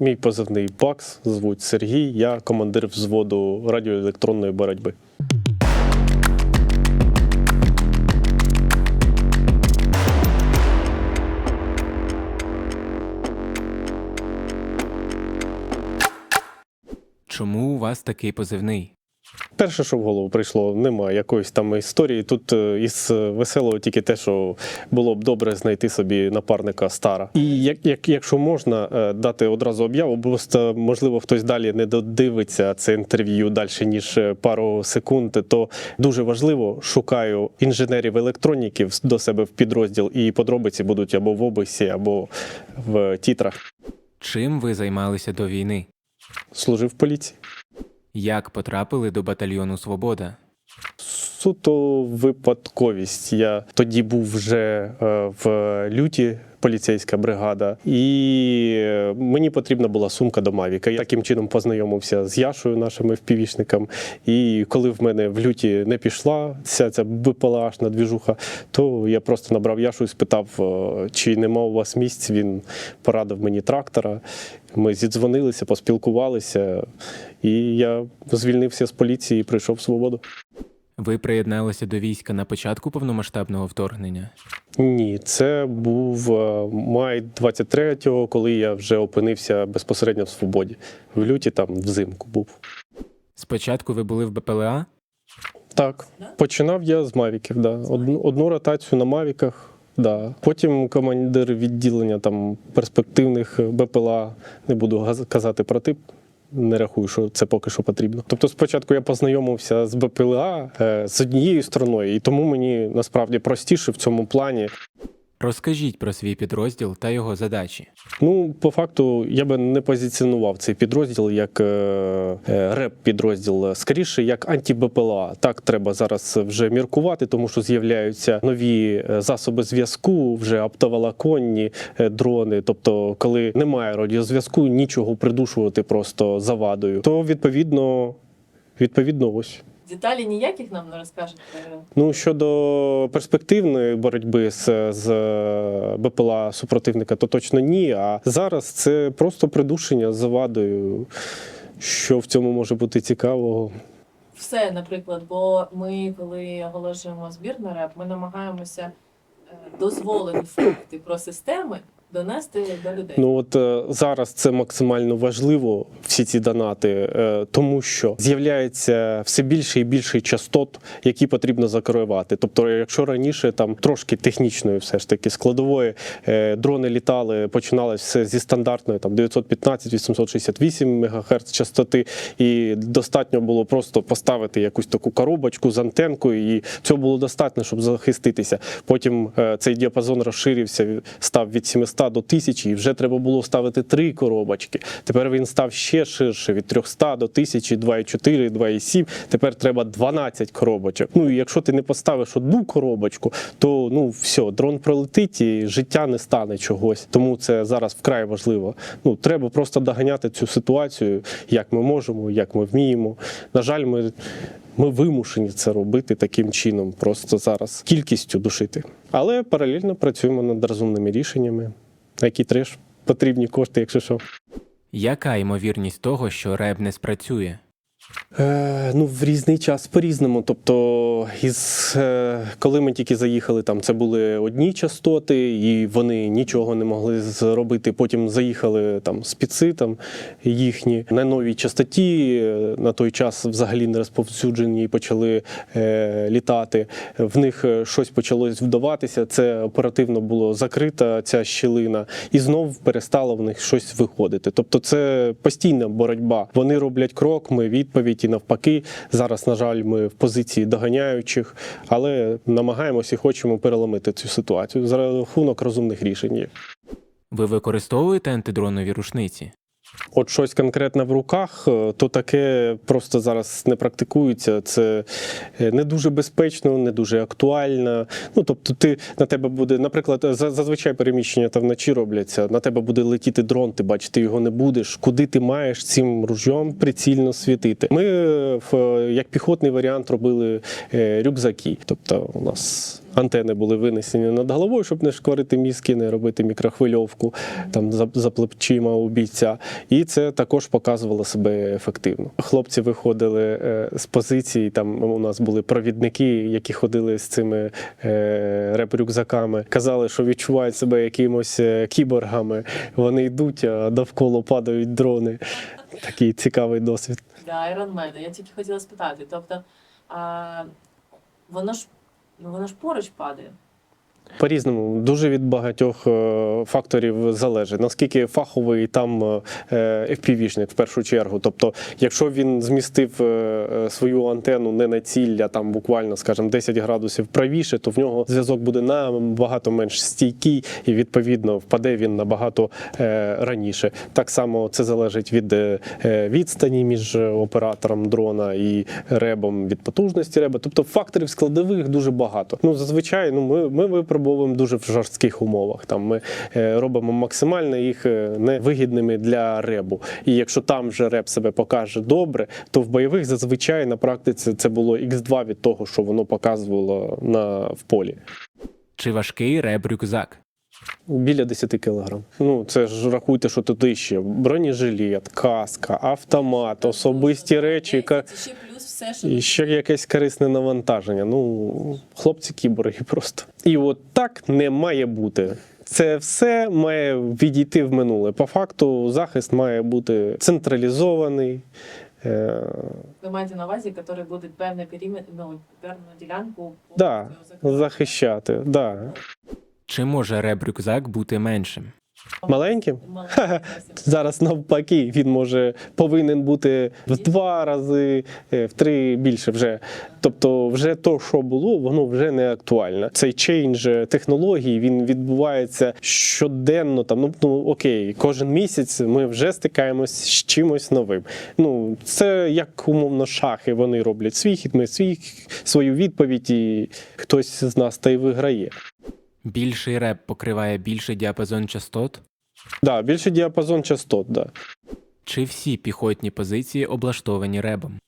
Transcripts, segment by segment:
Мій позивний Бакс, звуть Сергій, я командир взводу радіоелектронної боротьби. Чому у вас такий позивний? Перше, що в голову прийшло, немає якоїсь там історії. Тут е, із веселого тільки те, що було б добре знайти собі напарника стара. І як, як, якщо можна е, дати одразу об'яву, просто можливо хтось далі не додивиться це інтерв'ю далі ніж е, пару секунд, то дуже важливо шукаю інженерів електроніків до себе в підрозділ, і подробиці будуть або в описі, або в тітрах. Чим ви займалися до війни? Служив в поліції. Як потрапили до батальйону Свобода? Суто випадковість. Я тоді був вже е, в люті. Поліцейська бригада, і е, мені потрібна була сумка до Мавіка. Я таким чином познайомився з Яшою, нашим FPV-шником. І коли в мене в люті не пішла вся ця БПЛАшна двіжуха, то я просто набрав Яшу і спитав, е, чи нема у вас місць. Він порадив мені трактора. Ми зідзвонилися, поспілкувалися, і я звільнився з поліції і прийшов в свободу. Ви приєдналися до війська на початку повномасштабного вторгнення? Ні, це був е, май 23-го, коли я вже опинився безпосередньо в свободі. В люті там взимку був. Спочатку ви були в БПЛА? Так, починав я з мавіків. Да. Одну, одну ротацію на мавіках. Да. Потім командир відділення там перспективних БПЛА, не буду казати про тип. Не рахую, що це поки що потрібно. Тобто, спочатку я познайомився з БПЛА е, з однією стороною, і тому мені насправді простіше в цьому плані. Розкажіть про свій підрозділ та його задачі. Ну, по факту, я би не позиціонував цей підрозділ як е, е, реп-підрозділ, скоріше як анті-БПЛА. Так треба зараз вже міркувати, тому що з'являються нові е, засоби зв'язку, вже оптоволоконні е, дрони. Тобто, коли немає радіозв'язку, нічого придушувати просто завадою. То відповідно, відповідно, ось. Деталі ніяких нам не розкажете. Ну щодо перспективної боротьби з, з БПЛА супротивника, то точно ні. А зараз це просто придушення з завадою. Що в цьому може бути цікавого? Все, наприклад, бо ми, коли оголошуємо збір на реп, ми намагаємося е, дозволені факти про системи донести до людей. Ну от е, зараз це максимально важливо, всі ці донати, е, тому що з'являється все більше і більше частот, які потрібно закривати. Тобто, якщо раніше там трошки технічної, все ж таки складової е, дрони літали, починалось все зі стандартної там 915-868 МГц частоти, і достатньо було просто поставити якусь таку коробочку з антенкою, і цього було достатньо, щоб захиститися. Потім цей діапазон розширився, став від 700 до 1000, і вже треба було ставити три коробочки. Тепер він став ще ширше від 300 до 1000, 2,4, 2,7. Тепер треба 12 коробочок. Ну і якщо ти не поставиш одну коробочку, то ну все, дрон пролетить і життя не стане чогось. Тому це зараз вкрай важливо. Ну треба просто доганяти цю ситуацію, як ми можемо, як ми вміємо. На жаль, ми. Ми вимушені це робити таким чином, просто зараз кількістю душити. Але паралельно працюємо над розумними рішеннями, які теж потрібні кошти, якщо що. Яка ймовірність того, що реб не спрацює? Е, ну, в різний час по-різному. Тобто, із, е, коли ми тільки заїхали, там це були одні частоти, і вони нічого не могли зробити. Потім заїхали там спіци там їхні на новій частоті. е, На той час взагалі не розповсюджені і почали е, літати. В них щось почалось вдаватися. Це оперативно було закрита ця щілина, і знов перестало в них щось виходити. Тобто, це постійна боротьба. Вони роблять крок, ми відповідь і навпаки. Зараз, на жаль, ми в позиції доганяючих, але намагаємося і хочемо переломити цю ситуацію за рахунок розумних рішень. Ви використовуєте антидронові рушниці? От щось конкретне в руках, е, то таке просто зараз не практикується. Це е, не дуже безпечно, не дуже актуально. Ну тобто, ти на тебе буде, наприклад, за- зазвичай переміщення там вночі робляться. На тебе буде летіти дрон, ти бачити його не будеш. Куди ти маєш цим ружьом прицільно світити? Ми е, в, е, як піхотний варіант робили е, рюкзаки. Тобто, у нас. Антени були винесені над головою, щоб не шкварити мізки, не робити мікрохвильовку там за, за плечима у бійця. І це також показувало себе ефективно. Хлопці виходили е, з позицій. Там у нас були провідники, які ходили з цими е, реп-рюкзаками, казали, що відчувають себе якимось е, кіборгами. Вони йдуть, а довкола падають дрони. Такий цікавий досвід. для Айронмена. Я тільки хотіла спитати. Тобто, а, воно ж ну, воно ж поруч падає. По-різному, дуже від багатьох е, факторів залежить. Наскільки фаховий там е, FPV-шник в першу чергу. Тобто, якщо він змістив е, е, свою антенну не на ціль, а там буквально, скажімо, 10 градусів правіше, то в нього зв'язок буде набагато менш стійкий, і відповідно впаде він набагато е, раніше. Так само це залежить від е, е, відстані між оператором дрона і ребом від потужності реба. Тобто факторів складових дуже багато. Ну зазвичай, ну ми, ми випробовуємо дуже в жорстких умовах. Там ми е, робимо максимально їх е, невигідними для ребу. І якщо там вже реб себе покаже добре, то в бойових зазвичай на практиці це було x2 від того, що воно показувало на в полі. Чи важкий реб-рюкзак? Біля 10 кілограм. Ну це ж рахуйте, що туди ще бронежилет, каска, автомат, особисті речі. ка- ще плюс все, що І ще якесь корисне навантаження. Ну, хлопці кіборги просто. І от так не має бути. Це все має відійти в минуле. По факту, захист має бути централізований. Е, ви маєте на увазі, який буде певний периметр, ну, певну ділянку да, захищати. Да. Чи може реб-рюкзак бути меншим? Маленьким? Маленький. Зараз навпаки, він може повинен бути в два рази, е, в три більше вже. Тобто, вже то, що було, воно вже не актуально. Цей чейндж технологій він відбувається щоденно. Там ну, ну окей, кожен місяць ми вже стикаємось з чимось новим. Ну це як умовно шахи. Вони роблять свій хід, ми свій свою відповідь, і хтось з нас та й виграє. Більший реб покриває більший діапазон частот? Да, більший діапазон частот. Да. Чи всі піхотні позиції облаштовані ребом?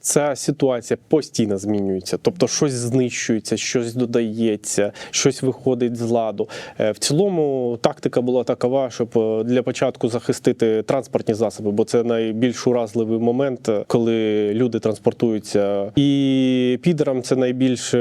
Ця ситуація постійно змінюється, тобто щось знищується, щось додається, щось виходить з ладу. Е, В цілому тактика була такова, щоб е, для початку захистити транспортні засоби, бо це найбільш уразливий момент, е, коли люди транспортуються. І підерам це найбільш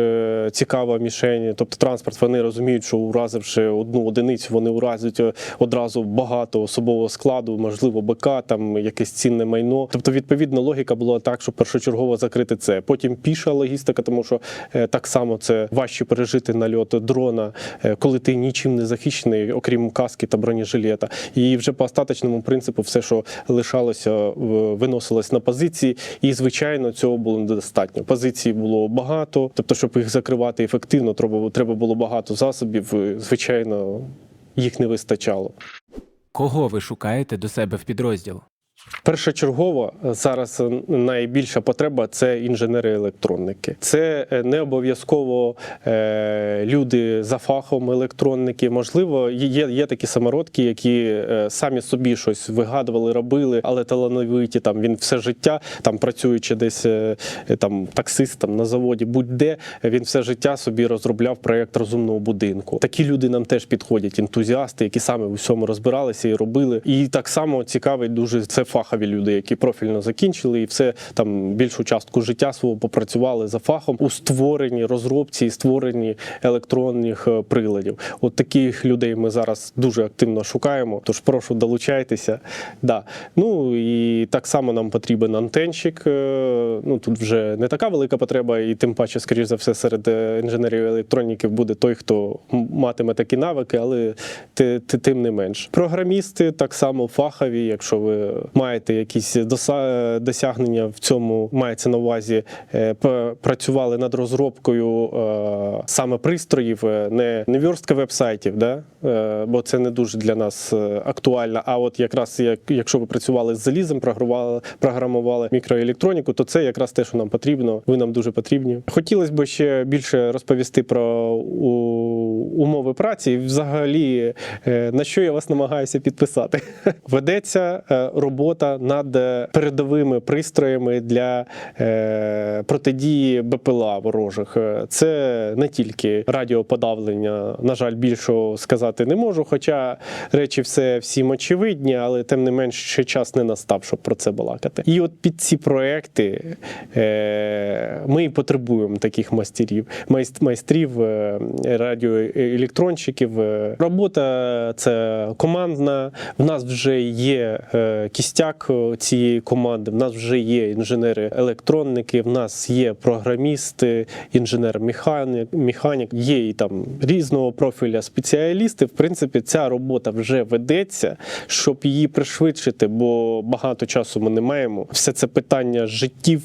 цікава мішень. Тобто транспорт вони розуміють, що уразивши одну одиницю, вони уразять одразу багато особового складу, можливо, БК, там якесь цінне майно. Тобто, відповідно, логіка була так, що першочергово закрити це. Потім піша логістика, тому що е, так само це важче пережити нальот дрона, е, коли ти нічим не захищений, окрім каски та бронежилета. І вже по остаточному принципу, все, що лишалося, в- виносилось на позиції. І звичайно, цього було недостатньо. Позицій було багато. Тобто, щоб їх закривати ефективно, треба було багато засобів. Звичайно, їх не вистачало. Кого ви шукаєте до себе в підрозділ? Першочергово е, зараз е, найбільша потреба це інженери-електронники. Це е, не обов'язково люди за фахом електронники. Можливо, є, є такі самородки, які самі собі щось вигадували, робили, але талановиті там він все життя, там працюючи десь там таксистом на заводі, будь-де він все життя собі розробляв проєкт розумного будинку. Такі люди нам теж підходять, ентузіасти, які саме у всьому розбиралися і робили. І так само цікавить дуже це фахові люди, які профільно закінчили, і все там більшу частку життя свого попрацювали за фахом у створенні, розробці і створенні електронних е, приладів. От таких людей ми зараз дуже активно шукаємо. Тож прошу долучайтеся. Да. Ну і так само нам потрібен антенщик. Е, Ну тут вже не така велика потреба, і тим паче, скоріш за все, серед е, інженерів електроніків буде той, хто матиме такі навики, але ти, ти, тим не менш. Програмісти так само фахові, якщо ви маєте якісь досягнення в цьому, мається на увазі, е, працювали над розробкою е, саме пристроїв, е, не, не вірстка вебсайтів, да? бо це не дуже для нас актуально. А от якраз як, якщо ви працювали з залізом, програмували, програмували мікроелектроніку, то це якраз те, що нам потрібно. Ви нам дуже потрібні. Хотілося б ще більше розповісти про умови праці. Взагалі, на що я вас намагаюся підписати. Ведеться робота. Робота над е, передовими пристроями для е, протидії БПЛА ворожих. Е, Це не тільки радіоподавлення. На жаль, більшого сказати не можу. Хоча речі все всім очевидні, але тим не менш ще час не настав, щоб про це балакати. І от під ці проекти ми і потребуємо таких майстерів, майст- майстрів, радіоелектронщиків. Робота це командна. В нас вже є е, кістяк е, цієї команди. В нас вже є інженери-електронники, в нас є програмісти, інженер-механік, механік, є і там різного профіля спеціалісти. В принципі, ця робота вже ведеться, щоб її пришвидшити, бо багато часу ми не маємо. Все це питання життів.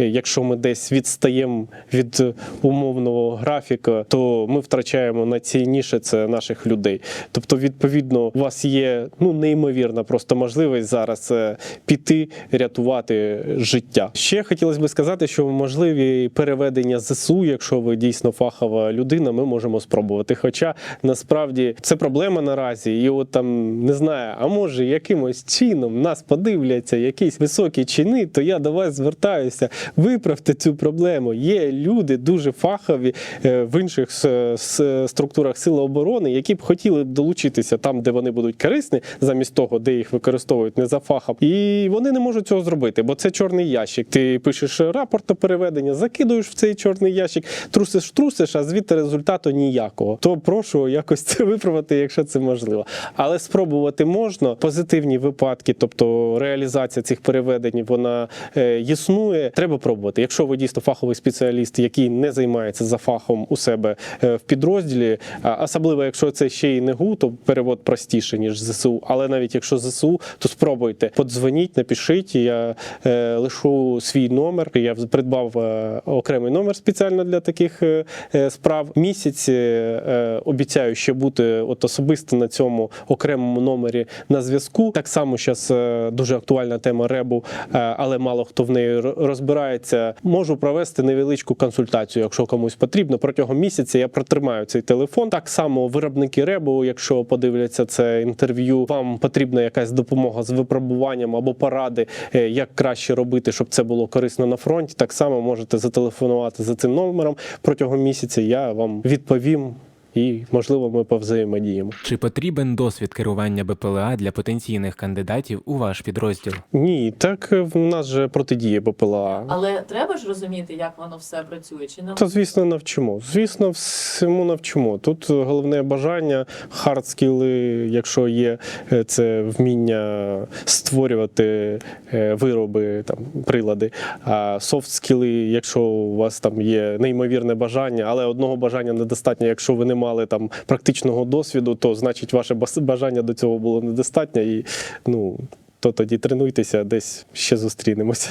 Е, Якщо ми десь відстаємо від умовного графіка, то ми втрачаємо найцінніше це наших людей. Тобто, відповідно, у вас є ну неймовірна просто можливість зараз е, піти рятувати життя. Ще хотілося б сказати, що можливі переведення ЗСУ, якщо ви дійсно фахова людина, ми можемо спробувати. Хоча насправді це проблема наразі, і от там не знаю, а може якимось чином нас подивляться якісь високі чини, то я до вас звертаюся. Виправте цю проблему. Є люди дуже фахові е, в інших с- структурах сили оборони, які б хотіли б долучитися там, де вони будуть корисні, замість того, де їх використовують не за фахом. І вони не можуть цього зробити, бо це чорний ящик. Ти пишеш рапорт на переведення, закидуєш в цей чорний ящик, трусиш, трусиш, а звідти результату ніякого. То прошу якось це виправити, якщо це можливо. Але спробувати можна. Позитивні випадки, тобто реалізація цих переведень, вона е, існує. Треба пробувати. Якщо ви дійсно фаховий спеціаліст, який не займається за фахом у себе е, в підрозділі, особливо якщо це ще й не ГУ, то перевод простіше ніж ЗСУ. Але навіть якщо ЗСУ, то спробуйте. Подзвоніть, напишіть. Я е, лишу свій номер. Я придбав е, окремий номер спеціально для таких е, е, справ. Місяць е, е, обіцяю ще бути от особисто на цьому окремому номері на зв'язку. Так само зараз дуже актуальна тема ребу, е, але мало хто в неї розбирається. Можу провести невеличку консультацію, якщо комусь потрібно. Протягом місяця я протримаю цей телефон. Так само виробники ребу, якщо подивляться це інтерв'ю, вам потрібна якась допомога з випробуванням або поради, е, як краще робити, щоб це було корисно на фронті. Так само можете зателефонувати за цим номером протягом місяця. Я вам відповім. І можливо, ми повзаємодіємо. Чи потрібен досвід керування БПЛА для потенційних кандидатів у ваш підрозділ? Ні, так е, в нас же протидіє БПЛА. Але треба ж розуміти, як воно все працює, чи не То, звісно, навчимо. Звісно, всьому навчимо. Тут головне бажання, хардскіли, якщо є е, це вміння створювати е, вироби, там, прилади. А софт-скіли, якщо у вас там є неймовірне бажання, але одного бажання недостатньо, якщо ви не мали там практичного досвіду, то значить ваше бажання до цього було недостатньо. І ну, то тоді тренуйтеся, десь ще зустрінемося.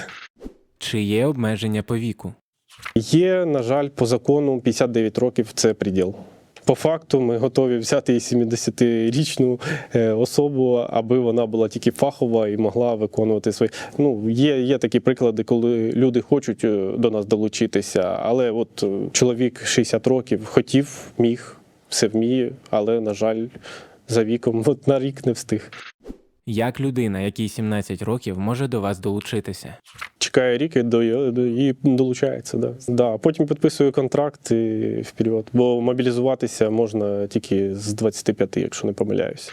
Чи є обмеження по віку? Є, на жаль, по закону 59 років це приділ. По факту, ми готові взяти і 70-річну е, особу, аби вона була тільки фахова і могла виконувати свої. Ну, є, є такі приклади, коли люди хочуть е, до нас долучитися, але от е, чоловік 60 років хотів, міг, все вміє, але, на жаль, за віком от на рік не встиг. Як людина, якій 17 років, може до вас долучитися? Чекає рік і, до, до- і долучається. Да. Да. Потім підписує контракт і вперед. Бо мобілізуватися можна тільки з 25, якщо не помиляюся.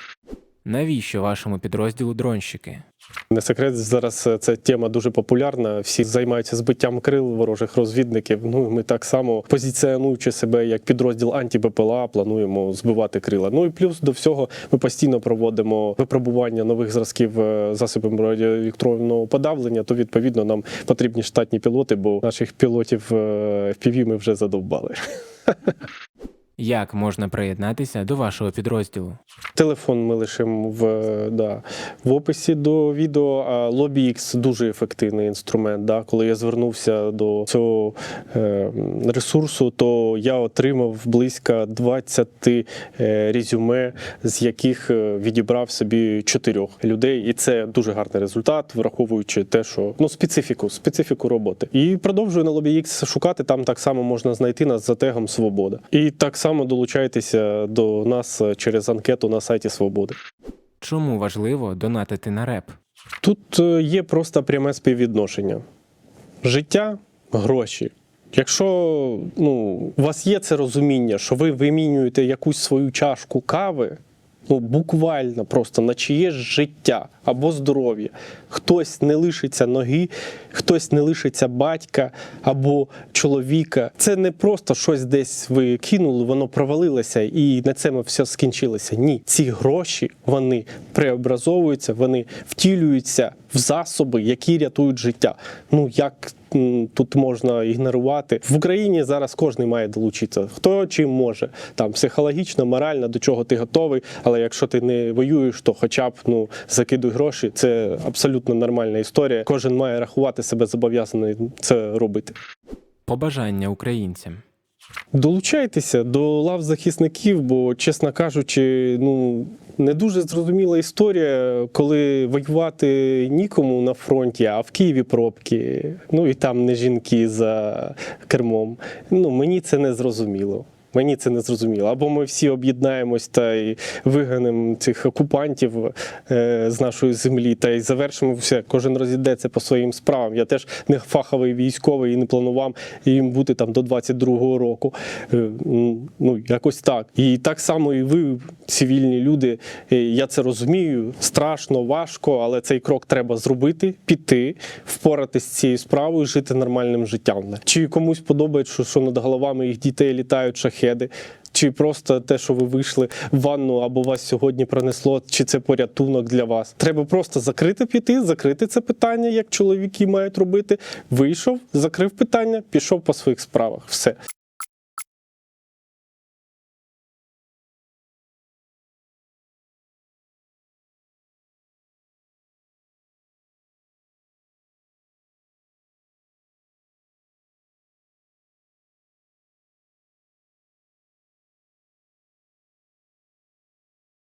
Навіщо вашому підрозділу дронщики? Не секрет, зараз е, ця тема дуже популярна. Всі займаються збиттям крил ворожих розвідників. Ну ми так само позиціонуючи себе як підрозділ анті-БПЛА, плануємо збивати крила. Ну і плюс до всього ми постійно проводимо випробування нових зразків е, засобів радіоелектронного подавлення. То відповідно нам потрібні штатні пілоти, бо наших пілотів е, FPV ми вже задовбали. Як можна приєднатися до вашого підрозділу? Телефон ми лишимо в, да, в описі до відео. LobbyX дуже ефективний інструмент. Да. Коли я звернувся до цього е, ресурсу, то я отримав близько 20 е, резюме, з яких е, відібрав собі чотирьох людей. І це дуже гарний результат, враховуючи те, що ну специфіку, специфіку роботи. І продовжую на LobbyX шукати. Там так само можна знайти нас за тегом Свобода. І так само долучайтеся до нас через анкету на сайті Свободи. Чому важливо донатити на реп? Тут е, є просто пряме співвідношення. Життя, гроші. Якщо ну, у вас є це розуміння, що ви вимінюєте якусь свою чашку кави, буквально просто на чиє життя або здоров'я, хтось не лишиться ноги, хтось не лишиться батька або чоловіка. Це не просто щось десь ви кинули, воно провалилося і на цьому все скінчилося. Ні, ці гроші вони преобразовуються, вони втілюються в засоби, які рятують життя. Ну як тут можна ігнорувати в Україні? Зараз кожен має долучитися. Хто чим може там психологічно, морально до чого ти готовий. Але якщо ти не воюєш, то хоча б ну закидуй гроші. Це абсолютно нормальна історія. Кожен має рахувати себе зобов'язаний це робити. Побажання українцям. Долучайтеся до лав захисників, бо, чесно кажучи, ну не дуже зрозуміла історія, коли воювати нікому на фронті, а в Києві пробки. Ну і там не жінки за кермом. Ну мені це не зрозуміло. Мені це не зрозуміло. Або ми всі об'єднаємось та й виганемо цих окупантів е, з нашої землі, та й завершимо все. Кожен розійдеться по своїм справам. Я теж не фаховий військовий і не планував їм бути там до 22-го року. Е, ну якось так. І так само і ви, цивільні люди. е, Я це розумію. Страшно, важко, але цей крок треба зробити, піти, впоратись з цією справою, жити нормальним життям. Чи комусь подобається, що, що над головами їх дітей літають шахеди? Чи просто те, що ви вийшли в ванну або вас сьогодні пронесло, чи це порятунок для вас? Треба просто закрити піти, закрити це питання, як чоловіки мають робити. Вийшов, закрив питання, пішов по своїх справах. Все.